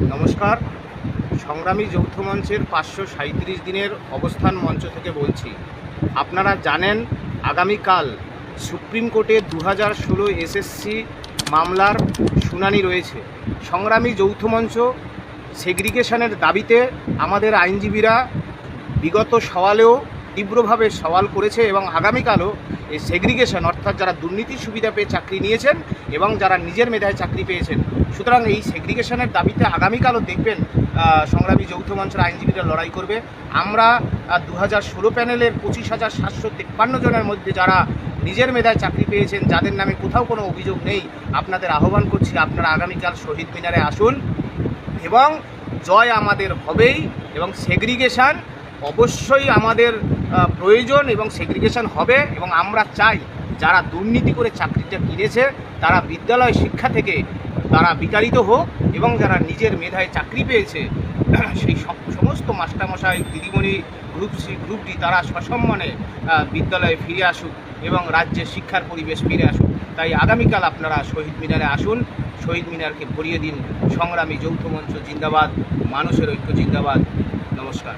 নমস্কার। সংগ্রামী যৌথ মঞ্চের পাঁচশো সাঁত্রিশ দিনের অবস্থান মঞ্চ থেকে বলছি। আপনারা জানেন, আগামীকাল সুপ্রিম কোর্টে দু হাজার ষোলো এসএসসি মামলার শুনানি রয়েছে। সংগ্রামী যৌথ মঞ্চ সেগ্রিগেশনের দাবিতে আমাদের আইনজীবীরা বিগত সওয়ালেও তীব্রভাবে সওয়াল করেছে এবং আগামীকালও এই সেগ্রিগেশন অর্থাৎ যারা দুর্নীতির সুবিধা পেয়ে চাকরি নিয়েছেন এবং যারা নিজের মেধায় চাকরি পেয়েছেন, সুতরাং এই সেগ্রিগেশনের দাবিতে আগামীকালও দেখবেন সংগ্রামী যৌথ মঞ্চের আইনজীবীরা লড়াই করবে। আমরা দু হাজার ষোলো প্যানেলের পঁচিশ হাজার সাতশো তিপ্পান্ন জনের মধ্যে যারা নিজের মেধায় চাকরি পেয়েছেন, যাদের নামে কোথাও কোনো অভিযোগ নেই, আপনাদের আহ্বান করছি আপনারা আগামীকাল শহীদ মিনারে আসুন। এবং জয় আমাদের হবেই এবং সেগ্রিগেশন অবশ্যই আমাদের প্রয়োজন এবং সেগ্রিগেশন হবে এবং আমরা চাই যারা দুর্নীতি করে চাকরিটা কিনেছে, তারা বিদ্যালয় শিক্ষা থেকে তারা বিতাড়িত হোক এবং যারা নিজের মেধায় চাকরি পেয়েছে, সেই সব, সমস্ত মাস্টারমশাই, দিদিমণি গ্রুপ সি গ্রুপ ডি তারা সসম্মানে বিদ্যালয়ে ফিরে আসুক এবং রাজ্যের শিক্ষার পরিবেশ ফিরে আসুক। তাই আগামীকাল আপনারা শহীদ মিনারে আসুন। শহীদ মিনারকে ভরিয়ে দিন। সংগ্রামী যৌথ মঞ্চ জিন্দাবাদ, মানুষের ঐক্য জিন্দাবাদ। নমস্কার।